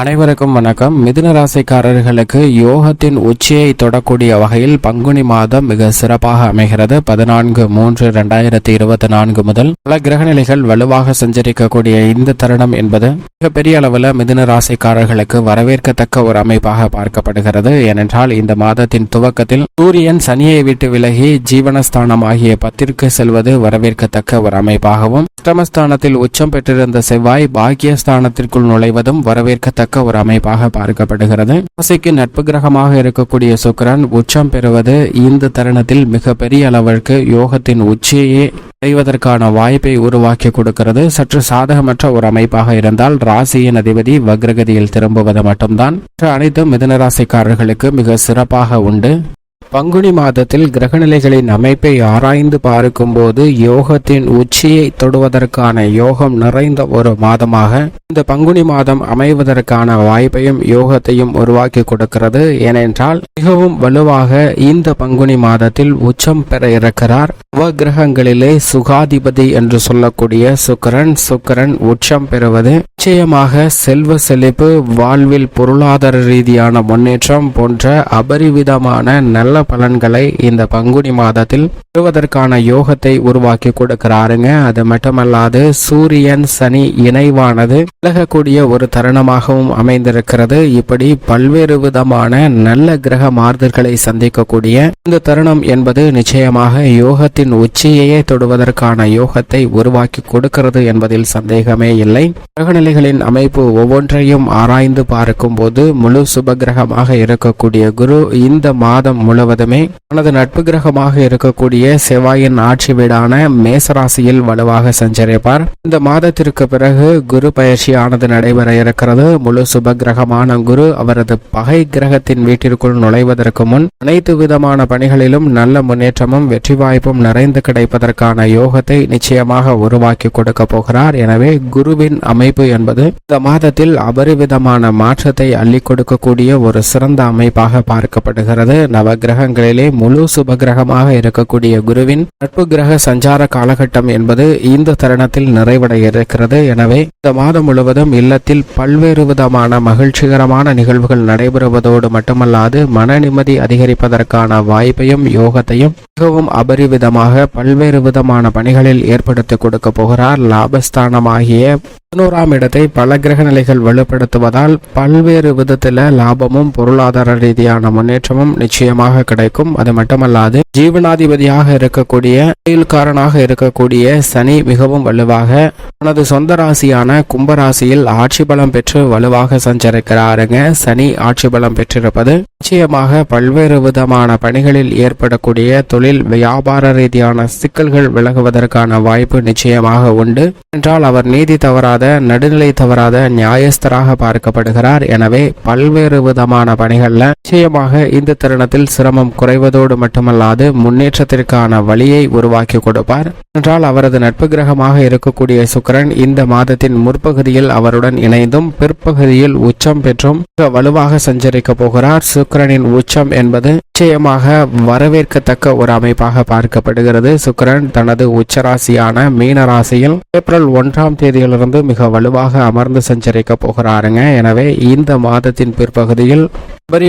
அனைவருக்கும் வணக்கம். மிதுன ராசிக்காரர்களுக்கு யோகத்தின் உச்சியை தொடக்கூடிய வகையில் பங்குனி மாதம் மிக சிறப்பாக அமைகிறது. பதினான்கு மூன்று இரண்டாயிரத்தி இருபத்தி நான்கு முதல் பல கிரகநிலைகள் வலுவாக சஞ்சரிக்கக்கூடிய இந்த தருணம் என்பது மிகப்பெரிய அளவில் மிதுன ராசிக்காரர்களுக்கு வரவேற்கத்தக்க ஒரு அமைப்பாக பார்க்கப்படுகிறது. ஏனென்றால் இந்த மாதத்தின் துவக்கத்தில் சூரியன் சனியை விட்டு விலகி ஜீவனஸ்தானம் ஆகிய பத்திற்கு செல்வது வரவேற்கத்தக்க ஒரு அமைப்பாகவும் அஷ்டமஸ்தானத்தில் உச்சம் பெற்றிருந்த செவ்வாய் பாக்கியஸ்தானத்திற்குள் நுழைவதும் வரவேற்கத்தக்க ஒரு அமைப்பாக பார்க்கப்படுகிறது. ராசிக்கு நட்பு கிரகமாக இருக்கக்கூடிய சுக்கிரன் உச்சம் பெறுவது இந்த தருணத்தில் மிகப்பெரிய அளவிற்கு யோகத்தின் உச்சியையே அடைவதற்கான வாய்ப்பை உருவாக்கி கொடுக்கிறது. சற்று சாதகமற்ற ஒரு அமைப்பாக இருந்தால் ராசியின் அதிபதி வக்ரகதியில் திரும்புவது மட்டும்தான். மற்ற அனைத்து மிதனராசிக்காரர்களுக்கு மிக சிறப்பாக உண்டு. பங்குனி மாதத்தில் கிரகநிலைகளின் அமைப்பை ஆராய்ந்து பார்க்கும்போது யோகத்தின் உச்சியை தொடுவதற்கான யோகம் நிறைந்த ஒரு மாதமாக இந்த பங்குனி மாதம் அமைவதற்கான வாய்ப்பையும் யோகத்தையும் உருவாக்கி கொடுக்கிறது. ஏனென்றால் மிகவும் வலுவாக இந்த பங்குனி மாதத்தில் உச்சம் பெற இருக்கிறார். கிரகங்களிலே சுகாதிபதி என்று சொல்லக்கூடிய சுக்கரன் சுக்கரன் உச்சம் பெறுவது நிச்சயமாக செல்வ செழிப்பு வாழ்வில் பொருளாதார ரீதியான முன்னேற்றம் போன்ற அபரிவிதமான நல்ல பலன்களை இந்த பங்குனி மாதத்தில் பெறுவதற்கான யோகத்தை உருவாக்கி கொடுக்கிறாருங்க. அது மட்டுமல்லாது சூரியன் சனி இணைவானது விலகக்கூடிய ஒரு தருணமாகவும் அமைந்திருக்கிறது. இப்படி பல்வேறு விதமான நல்ல கிரக மாறுதல்களை சந்திக்கக்கூடிய இந்த தருணம் என்பது நிச்சயமாக யோகத்தின் உச்சியையே தொடுவதற்கான யோகத்தை உருவாக்கி கொடுக்கிறது என்பதில் சந்தேகமே இல்லை. கிரகநிலைகளின் அமைப்பு ஒவ்வொன்றையும் ஆராய்ந்து பார்க்கும் போது முழு சுபகிரகமாக இருக்கக்கூடிய குரு இந்த மாதம் முழுவதுமே தனது நட்பு கிரகமாக இருக்கக்கூடிய செவ்வாயின் ஆட்சி வீடான மேசராசியில் வலுவாக சஞ்சரிப்பார். இந்த மாதத்திற்கு பிறகு குரு பயிற்சியானது நடைபெற இருக்கிறது. முழு சுபகிரகமான குரு அவரது பகை கிரகத்தின் வீட்டிற்குள் நுழைவதற்கு முன் அனைத்து விதமான பணிகளிலும் நல்ல முன்னேற்றமும் வெற்றி வாய்ப்பும் நிறைந்து கிடைப்பதற்கான யோகத்தை நிச்சயமாக உருவாக்கி கொடுக்க போகிறார். எனவே குருவின் அமைப்பு என்பது இந்த மாதத்தில் அபரிவிதமான மாற்றத்தை அள்ளி கொடுக்கக்கூடிய ஒரு சிறந்த அமைப்பாக பார்க்கப்படுகிறது. நவ கிரகங்களிலே முழு சுபகிரகமாக இருக்கக்கூடிய குருவின் நட்பு கிரக சஞ்சார காலகட்டம் என்பது இந்த தருணத்தில் நிறைவடைய இருக்கிறது எனவே இந்த மாதம் முழுவதும் இல்லத்தில் பல்வேறு விதமான மகிழ்ச்சிகரமான நிகழ்வுகள் நடைபெறுவதோடு மட்டுமல்லாது மன நிம்மதி அதிகரிப்பதற்கான வாய்ப்பையும் யோகத்தையும் மிகவும் அபரிவிதமாக பல்வேறு விதமான பணிகளில் ஏற்படுத்தி கொடுக்க போகிறார். லாபஸ்தானமாகிய பதினோராம் இடத்தை பல கிரக நிலைகள் வலுப்படுத்துவதால் பல்வேறு விதத்தில் லாபமும் பொருளாதார ரீதியான முன்னேற்றமும் நிச்சயமாக கிடைக்கும். அது மட்டுமல்லாது ஜீவனாதிபதியாக இருக்கக்கூடிய தொழில்காரனாக இருக்கக்கூடிய சனி மிகவும் வலுவாக தனது சொந்த ராசியான கும்பராசியில் ஆட்சி பலம் பெற்று வலுவாக சஞ்சரிக்கிறாருங்க. சனி ஆட்சி பலம் பெற்றிருப்பது நிச்சயமாக பல்வேறு விதமான பணிகளில் ஏற்படக்கூடிய தொழில் வியாபார ரீதியான சிக்கல்கள் விலகுவதற்கான வாய்ப்பு நிச்சயமாக உண்டு. என்றால் அவர் நீதி தவறாத நடுநிலை தவறாத நியாயஸ்தராக பார்க்கப்படுகிறார். எனவே பல்வேறு விதமான பணிகள்ல நிச்சயமாக இந்த தருணத்தில் சிரமம் குறைவதோடு மட்டுமல்லாது முன்னேற்றத்திற்கான வழியை உருவாக்கி கொடுப்பார். என்றால் அவரது நட்பு கிரகமாக இருக்கக்கூடிய சுக்கரன் இந்த மாதத்தின் முற்பகுதியில் அவருடன் இணைந்தும் பிற்பகுதியில் உச்சம் பெற்றும் மிக வலுவாக சஞ்சரிக்க போகிறார். சுக்கரனின் உச்சம் என்பது நிச்சயமாக வரவேற்கத்தக்க ஒரு அமைப்பாக பார்க்கப்படுகிறது. சுக்கரன் தனது உச்சராசியான மீன ராசியில் ஏப்ரல் ஒன்றாம் தேதியிலிருந்து மிக வலுவாக அமர்ந்து சஞ்சரிக்க போகிறாருங்க. எனவே இந்த மாதத்தின் பிற்பகுதியில்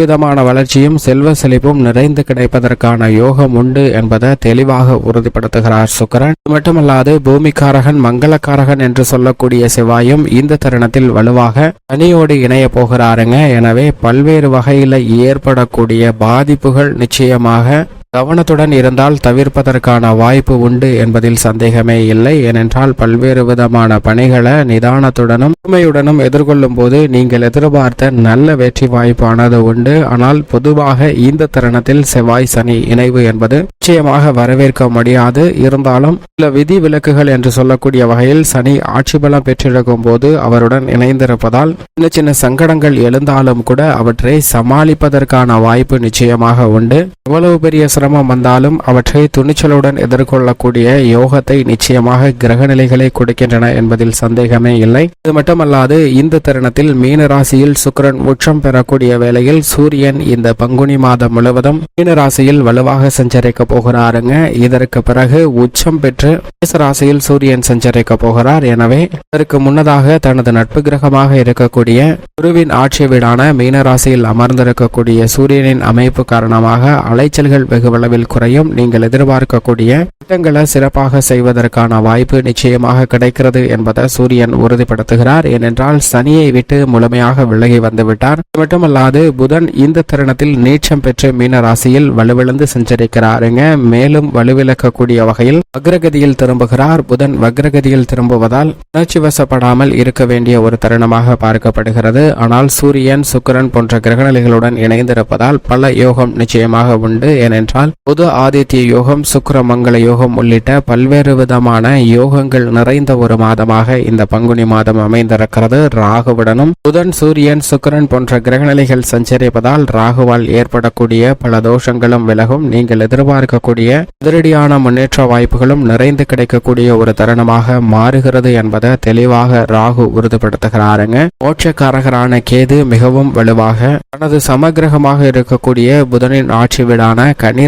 விதமான வளர்ச்சியும் செல்வ செழிப்பும் நிறைந்து கிடைப்பதற்கான யோகம் உண்டு என்பதை தெளிவாக உறுதிப்படுத்துகிறார் சுக்கரன். மட்டுமல்லாது பூமிக்காரகன் மங்களக்காரகன் என்று சொல்லக்கூடிய செவ்வாயும் இந்த தருணத்தில் வலுவாக தனியோடு இணைய போகிறாருங்க. எனவே பல்வேறு வகையில் ஏற்படக்கூடிய பாதிப்புகள் நிச்சயமாக கவனத்துடன் இருந்தால் தவிர்ப்பதற்கான வாய்ப்பு உண்டு என்பதில் சந்தேகமே இல்லை. ஏனென்றால் பல்வேறு விதமான பணிகளை நிதானத்துடனும் உண்மையுடனும் எதிர்கொள்ளும் போது நீங்கள் எதிர்பார்த்த நல்ல வெற்றி வாய்ப்பானது உண்டு. ஆனால் பொதுவாக இந்த தருணத்தில் செவ்வாய் சனி இணைவு என்பது நிச்சயமாக வரவேற்க முடியாது. இருந்தாலும் சில விதி விலக்குகள் என்று சொல்லக்கூடிய வகையில் சனி ஆட்சி பலம் பெற்றிருக்கும் போது அவருடன் இணைந்திருப்பதால் சின்ன சின்ன சங்கடங்கள் எழுந்தாலும் கூட அவற்றை சமாளிப்பதற்கான வாய்ப்பு நிச்சயமாக உண்டு. எவ்வளவு பெரிய சிரமம் வந்தாலும் அவற்றை துணிச்சலுடன் எதிர்கொள்ளக்கூடிய யோகத்தை நிச்சயமாக கிரக நிலைகளை கொடுக்கின்றன என்பதில் சந்தேகமே இல்லை. இது மட்டுமல்லாது இந்த தருணத்தில் மீன ராசியில் சுக்கிரன் உச்சம் பெறக்கூடிய வேளையில் சூரியன் இந்த பங்குனி மாதம் முழுவதும் மீன ராசியில் வலுவாக சஞ்சரிக்க போகிறாருங்க. இதற்கு பிறகு உச்சம் பெற்று மேச ராசியில் சூரியன் சஞ்சரிக்க போகிறார். எனவே இதற்கு முன்னதாக தனது நட்பு கிரகமாக இருக்கக்கூடிய குருவின் ஆட்சி வீடான மீன ராசியில் அமர்ந்திருக்கக்கூடிய சூரியனின் அமைப்பு காரணமாக அலைச்சல்கள் வெகு வெகுவளவில் குறையும். நீங்கள் எதிர்பார்க்கக்கூடிய திட்டங்களை சிறப்பாக செய்வதற்கான வாய்ப்பு நிச்சயமாக கிடைக்கிறது என்பதை சூரியன் உறுதிப்படுத்துகிறார். ஏனென்றால் சனியை விட்டு முழுமையாக விலகி வந்துவிட்டார். மட்டுமல்லாது புதன் இந்த தருணத்தில் நீச்சம் பெற்று மீன ராசியில் வலுவிழந்து சஞ்சரிக்கிறாருங்க மேலும் வலுவிழக்கக்கூடிய வகையில் வக்ரகதியில் திரும்புகிறார். புதன் வக்ரகதியில் திரும்புவதால் உணர்ச்சி வசப்படாமல் இருக்க வேண்டிய ஒரு தருணமாக பார்க்கப்படுகிறது. ஆனால் சூரியன் சுக்கிரன் போன்ற கிரகநிலைகளுடன் இணைந்திருப்பதால் பல யோகம் நிச்சயமாக உண்டு. ஏனென்றால் என்றால் புது ஆதித்ய யோகம் சுக்கர மங்கள யோகம் உள்ளிட்ட பல்வேறு விதமான யோகங்கள் நிறைந்த ஒரு மாதமாக இந்த பங்குனி மாதம் அமைந்திருக்கிறது. ராகுவுடனும் புதன் சூரியன் சுக்கரன் போன்ற கிரகநிலைகள் சஞ்சரிப்பதால் ராகுவால் ஏற்படக்கூடிய பல தோஷங்களும் விலகும். நீங்கள் எதிர்பார்க்கக்கூடிய அதிரடியான முன்னேற்ற வாய்ப்புகளும் நிறைந்து கிடைக்கக்கூடிய ஒரு தருணமாக மாறுகிறது என்பதை தெளிவாக ராகு உறுதிப்படுத்துகிறாருங்க. மோட்சக்காரகரான கேது மிகவும் வலுவாக தனது சமகிரகமாக இருக்கக்கூடிய புதனின் ஆட்சி வீடான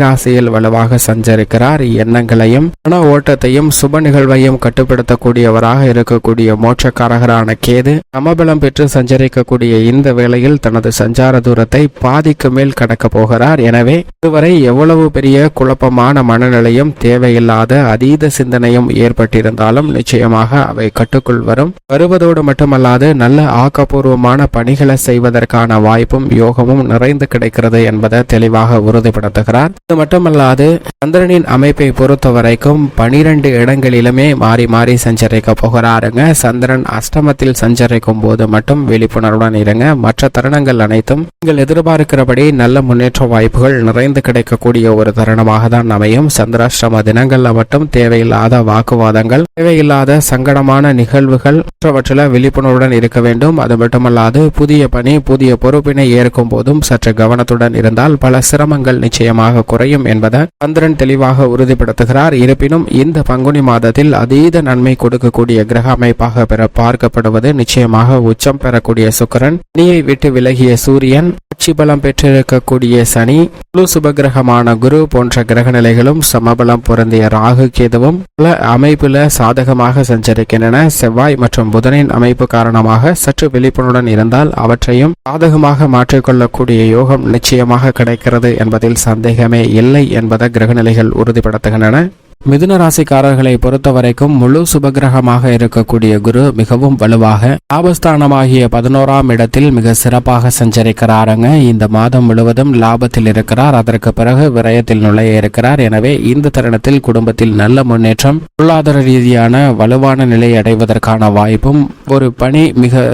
கன்னிராசியில் வலுவாக சஞ்சரிக்கிறார். எண்ணங்களையும் மன ஓட்டத்தையும் சுப நிகழ்வையும் கட்டுப்படுத்தக்கூடியவராக இருக்கக்கூடிய மோட்சக்காரகரான கேது சமபலம் பெற்று சஞ்சரிக்கக்கூடிய இந்த வேளையில் தனது சஞ்சார தூரத்தை பாதிக்கு மேல் கடக்க போகிறார். எனவே இதுவரை எவ்வளவு பெரிய குழப்பமான மனநிலையும் தேவையில்லாத அதீத சிந்தனையும் ஏற்பட்டிருந்தாலும் நிச்சயமாக அவை கட்டுக்குள் வரும். வருவதோடு மட்டுமல்லாது நல்ல ஆக்கப்பூர்வமான பணிகளை செய்வதற்கான வாய்ப்பும் யோகமும் நிறைந்து கிடைக்கிறது என்பதை தெளிவாக உறுதிப்படுத்துகிறார். இது மட்டுமல்லாது சந்திரனின் அமைப்பை பொறுத்த வரைக்கும் பனிரெண்டு இடங்களிலுமே மாறி மாறி சஞ்சரிக்க போகிறாருங்க. சந்திரன் அஷ்டமத்தில் சஞ்சரிக்கும் போது மட்டும் விழிப்புணர்வுடன் இருங்க. மற்ற தருணங்கள் அனைத்தும் நீங்கள் எதிர்பார்க்கிறபடி நல்ல முன்னேற்ற வாய்ப்புகள் நிறைந்து கிடைக்கக்கூடிய ஒரு தருணமாக தான் அமையும். சந்திராஷ்டம தினங்கள்ல மட்டும் தேவையில்லாத வாக்குவாதங்கள் தேவையில்லாத சங்கடமான நிகழ்வுகள் மற்றவற்றில் விழிப்புணர்வுடன் இருக்க வேண்டும். அது மட்டுமல்லாது புதிய பணி புதிய பொறுப்பினை ஏற்கும் போதும் சற்று கவனத்துடன் இருந்தால் பல சிரமங்கள் நிச்சயமாக குறையும் என்பதை சந்திரன் தெளிவாக உறுதிப்படுத்துகிறார். இருப்பினும் இந்த பங்குனி மாதத்தில் அதீத நன்மை கொடுக்கக்கூடிய கிரக அமைப்பாக பெற பார்க்கப்படுவது நிச்சயமாக உச்சம் பெறக்கூடிய சுக்கிரன். சனியை விட்டு விலகிய சூரியன் ஆட்சி பலம் பெற்றிருக்கக்கூடிய சனி குழு சுபகிரகமான குரு போன்ற கிரக நிலைகளும் சமபலம் பொருந்திய ராகு கேதுவும் பல அமைப்புல சாதகமாக சஞ்சரிக்கின்றன. செவ்வாய் மற்றும் புதனின் அமைப்பு காரணமாக சற்று விழிப்புணர்வுடன் இருந்தால் அவற்றையும் சாதகமாக மாற்றிக்கொள்ளக்கூடிய யோகம் நிச்சயமாக கிடைக்கிறது என்பதில் சந்தேகமே இல்லை என்பதை கிரகநிலைகள் உறுதிப்படுத்துகின்றன. மிதுன ராசிக்காரர்களை பொறுத்த வரைக்கும் முழு சுபகிரகமாக இருக்கக்கூடிய குரு மிகவும் வலுவாக லாபஸ்தானமாகிய பதினோராம் இடத்தில் மிக சிறப்பாக சஞ்சரிக்கிறாருங்க. இந்த மாதம் முழுவதும் லாபத்தில் இருக்கிறார். அதற்கு பிறகு விரயத்தில் நுழைய இருக்கிறார். எனவே இந்த தருணத்தில் குடும்பத்தில் நல்ல முன்னேற்றம் பொருளாதார ரீதியான வலுவான நிலை அடைவதற்கான வாய்ப்பும் ஒரு பணி மிக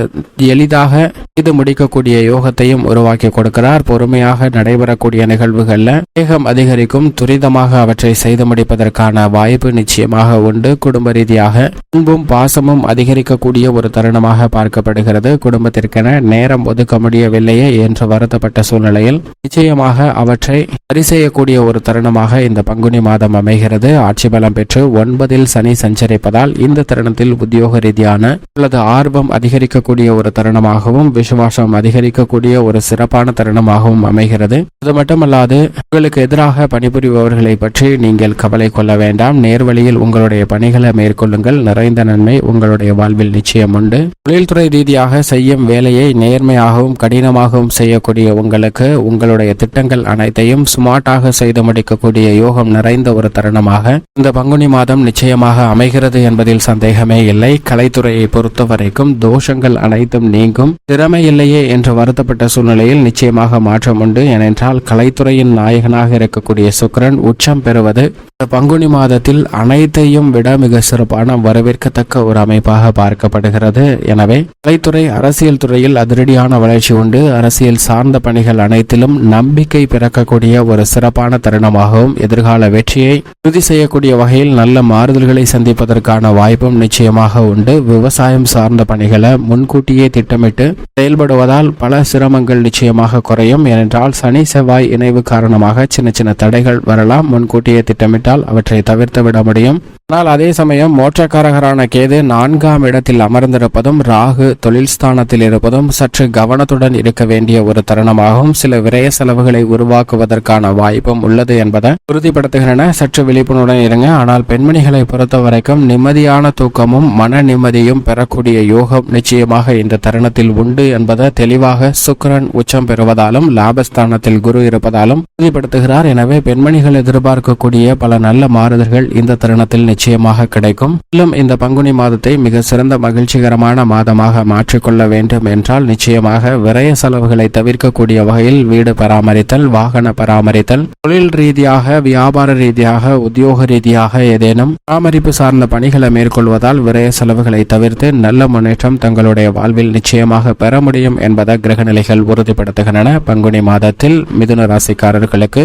எளிதாக இது முடிக்கக்கூடிய யோகத்தையும் உருவாக்கி கொடுக்கிறார். பொறுமையாக நடைபெறக்கூடிய நிகழ்வுகள்ல வேகம் அதிகரிக்கும் துரிதமாக அவற்றை செய்து முடிப்பதற்கான வாய்ப்பு நிச்சயமாக உண்டு. குடும்ப ரீதியாக அன்பும் பாசமும் அதிகரிக்கக்கூடிய ஒரு தருணமாக பார்க்கப்படுகிறது. குடும்பத்திற்கென நேரம் ஒதுக்க முடியவில்லையே என்று வருத்தப்பட்ட சூழ்நிலையில் நிச்சயமாக அவற்றை சரி செய்யக்கூடிய ஒரு தருணமாக இந்த பங்குனி மாதம் அமைகிறது. ஆட்சி பலம் பெற்று ஒன்பதில் சனி சஞ்சரிப்பதால் இந்த தருணத்தில் உத்தியோக ரீதியான அல்லது ஆர்வம் அதிகரிக்கக்கூடிய ஒரு தருணமாகவும் விசுவாசம் அதிகரிக்கக்கூடிய ஒரு சிறப்பான தருணமாகவும் அமைகிறது. அது மட்டுமல்லாது உங்களுக்கு எதிராக பணிபுரிபவர்களை பற்றி நீங்கள் கவலை கொள்ள வேண்டாம். நேர்வழியில் உங்களுடைய பணிகளை மேற்கொள்ளுங்கள். நிறைந்த நன்மை உங்களுடைய வாழ்வில் நிச்சயம் உண்டு. தொழில்துறை ரீதியாக செய்யும் வேலையை நேர்மையாகவும் கடினமாகவும் செய்யக்கூடிய உங்களுக்கு உங்களுடைய திட்டங்கள் அனைத்தையும் ஸ்மார்ட்டாக செய்து முடிக்கக்கூடிய யோகம் நிறைந்த ஒரு தருணமாக இந்த பங்குனி மாதம் நிச்சயமாக அமைகிறது என்பதில் சந்தேகமே இல்லை. கலைத்துறையை பொறுத்த வரைக்கும் தோஷங்கள் அனைத்தும் நீங்கும். திறமை இல்லையே என்று வருத்தப்பட்ட சூழ்நிலையில் நிச்சயமாக மாற்றம் உண்டு. ஏனென்றால் கலைத்துறையின் நாயகனாக இருக்கக்கூடிய சுக்கிரன் உச்சம் பெறுவது பங்குனி மாதத்தில் அனைத்தையும் விட மிக சிறப்பான வரவேற்கத்தக்க ஒரு அமைப்பாக பார்க்கப்படுகிறது. எனவே கலைத்துறை அரசியல் துறையில் அதிரடியான வளர்ச்சி உண்டு. அரசியல் சார்ந்த பணிகள் அனைத்திலும் நம்பிக்கை பிறக்கக்கூடிய ஒரு சிறப்பான தருணமாகவும் எதிர்கால வெற்றியை உறுதி செய்யக்கூடிய வகையில் நல்ல மாறுதல்களை சந்திப்பதற்கான வாய்ப்பும் நிச்சயமாக உண்டு. விவசாயம் சார்ந்த பணிகளை முன்கூட்டியே திட்டமிட்டு செயல்படுவதால் பல சிரமங்கள் நிச்சயமாக குறையும். ஏனென்றால் சனி செவ்வாய் இணைவு காரணமாக சின்ன சின்ன தடைகள் வரலாம். முன்கூட்டியே திட்டமிட்டால் அவற்றை தவிர்த்து விட முடியும். ஆனால் அதே சமயம் மோட்சக்காரகரான கேது நான்காம் இடத்தில் அமர்ந்திருப்பதும் ராகு தொழில் ஸ்தானத்தில் இருப்பதும் சற்று கவனத்துடன் இருக்க வேண்டிய ஒரு தருணமாகவும் சில விரய செலவுகளை உருவாக்குவதற்கான வாய்ப்பும் உள்ளது என்பதை உறுதிப்படுத்துகின்றன சற்று விழிப்புணர்வுடன் இருங்க. ஆனால் பெண்மணிகளை பொறுத்த வரைக்கும் நிம்மதியான தூக்கமும் மன நிம்மதியும் பெறக்கூடிய யோகம் நிச்சயமாக இந்த தருணத்தில் உண்டு என்பதை தெளிவாக சுக்கரன் உச்சம் பெறுவதாலும் லாபஸ்தானத்தில் குரு இருப்பதாலும் உறுதிப்படுத்துகிறார். எனவே பெண்மணிகள் எதிர்பார்க்கக்கூடிய பல நல்ல மாறுதல்கள் இந்த தருணத்தில் நிச்சயமாக கிடைக்கும். மேலும் இந்த பங்குனி மாதத்தை மிக சிறந்த மகிழ்ச்சிகரமான மாதமாக மாற்றிக்கொள்ள வேண்டும் என்றால் நிச்சயமாக விரய செலவுகளை தவிர்க்கக்கூடிய வகையில் வீடு பராமரித்தல் வாகன பராமரித்தல் தொழில் ரீதியாக வியாபார ரீதியாக உத்தியோக ரீதியாக ஏதேனும் பராமரிப்பு சார்ந்த பணிகளை மேற்கொள்வதால் விரய செலவுகளை தவிர்த்து நல்ல முன்னேற்றம் தங்களுடைய வாழ்வில் நிச்சயமாக பெற முடியும் என்பதை கிரகநிலைகள் உறுதிப்படுத்துகின்றன. பங்குனி மாதத்தில் மிதுன ராசிக்காரர்களுக்கு